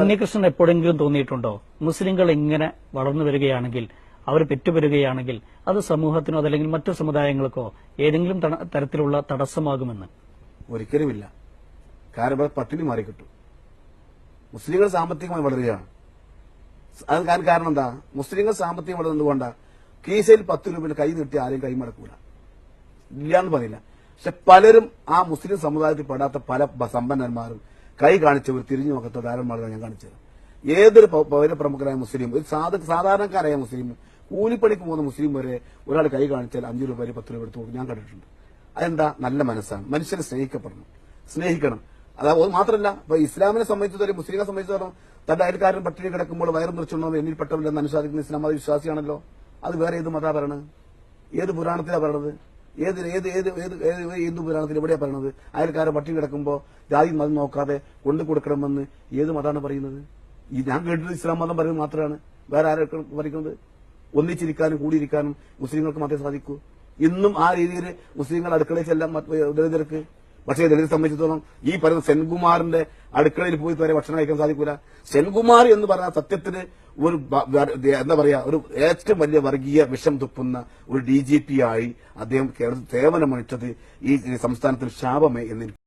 ഉണ്ണികൃഷ്ണൻ എപ്പോഴെങ്കിലും തോന്നിയിട്ടുണ്ടോ? മുസ്ലിങ്ങൾ ഇങ്ങനെ വളർന്നു വരികയാണെങ്കിൽ അവർ പെറ്റുവരികയാണെങ്കിൽ അത് സമൂഹത്തിനോ അതല്ലെങ്കിൽ മറ്റു സമുദായങ്ങൾക്കോ ഏതെങ്കിലും തരത്തിലുള്ള തടസ്സമാകുമെന്ന്? ഒരിക്കലുമില്ല. കാരണം പട്ടിണി മാറിക്കിട്ടും. മുസ്ലിങ്ങൾ സാമ്പത്തികമായി വളരുകയാണ്. അത് കാരണം എന്താ? മുസ്ലിങ്ങൾ സാമ്പത്തികം വളരുന്നതുകൊണ്ട് കീശയിൽ പത്ത് രൂപയിൽ കൈ നീട്ടി ആരെയും കൈമടക്കൂല. ഇല്ലാന്ന് പറയില്ല. പക്ഷെ പലരും ആ മുസ്ലിം സമുദായത്തിൽ പെടാത്ത പല സമ്പന്നന്മാരും കൈ കാണിച്ചവർ തിരിഞ്ഞു നോക്കാത്ത ധാരാളമാണ് ഞാൻ കാണിച്ചത് ഏതൊരു പൗരപ്രമുഖരായ മുസ്ലിം ഒരു സാധ സാധാരണക്കാരായ മുസ്ലിം കൂലിപ്പണിക്ക് പോകുന്ന മുസ്ലിം വരെ ഒരാൾ കൈ കാണിച്ചാൽ അഞ്ചു രൂപ വരെ പത്ത് രൂപ എടുത്തു ഞാൻ കണ്ടിട്ടുണ്ട്. അതെന്താ? നല്ല മനസ്സാണ്. മനുഷ്യനെ സ്നേഹിക്കപ്പെടണം. സ്നേഹിക്കണം. അതായത് മാത്രമല്ല ഇപ്പൊ ഇസ്ലാമിനെ സംബന്ധിച്ചിടത്തോളം മുസ്ലിങ്ങളെ സംബന്ധിച്ചിടത്തോളം തന്റെ അയൽക്കാരൻ പട്ടിണി കിടക്കുമ്പോൾ വയറ് നിറച്ചുണ്ടോ എന്നിൽപ്പെട്ടവരില്ലെന്ന് അനുസാധിക്കുന്ന ഇസ്ലാം മത വിശ്വാസിയാണല്ലോ. അത് വേറെ ഏത് മതാ പറയണത്? ഏത് പുരാണത്തിലാണ് പറയണത്? ഏത് ഏത് ഏത് ഏത് ഏത് ഹിന്ദു പുരാണത്തിൽ എവിടെയാ പറയുന്നത് അയൽക്കാരെ പട്ടി കിടക്കുമ്പോൾ ജാതി മതം നോക്കാതെ കൊണ്ടു കൊടുക്കണമെന്ന് ഏത് മതമാണ് പറയുന്നത്? ഈ ഞാൻ കേട്ടത് ഇസ്ലാം മതം പറയുന്നത് മാത്രമാണ്. വേറെ ആരൊക്കെ പറയുന്നത്? ഒന്നിച്ചിരിക്കാനും കൂടിയിരിക്കാനും മുസ്ലിങ്ങൾക്ക് മാത്രമേ സാധിക്കൂ. ഇന്നും ആ രീതിയിൽ മുസ്ലിങ്ങൾ അടുക്കളയിൽ ചെല്ലാൻ മറ്റ് ദളിതർക്ക് പക്ഷേ ദളിതരെ സംബന്ധിച്ചിടത്തോളം ഈ പറയുന്ന സെൻകുമാറിന്റെ അടുക്കളയിൽ പോയി വരെ ഭക്ഷണം കഴിക്കാൻ സാധിക്കൂല. സെൻകുമാർ എന്ന് പറഞ്ഞാൽ സത്യത്തിന് ഒരു എന്താ പറയാ ഒരു ഏറ്റവും വലിയ വർഗീയ വിഷം തുപ്പുന്ന ഒരു ഡി ജി പി ആയി അദ്ദേഹം സേവനമണിച്ചത് ഈ സംസ്ഥാനത്തിൽ ശാപമേ എന്ന്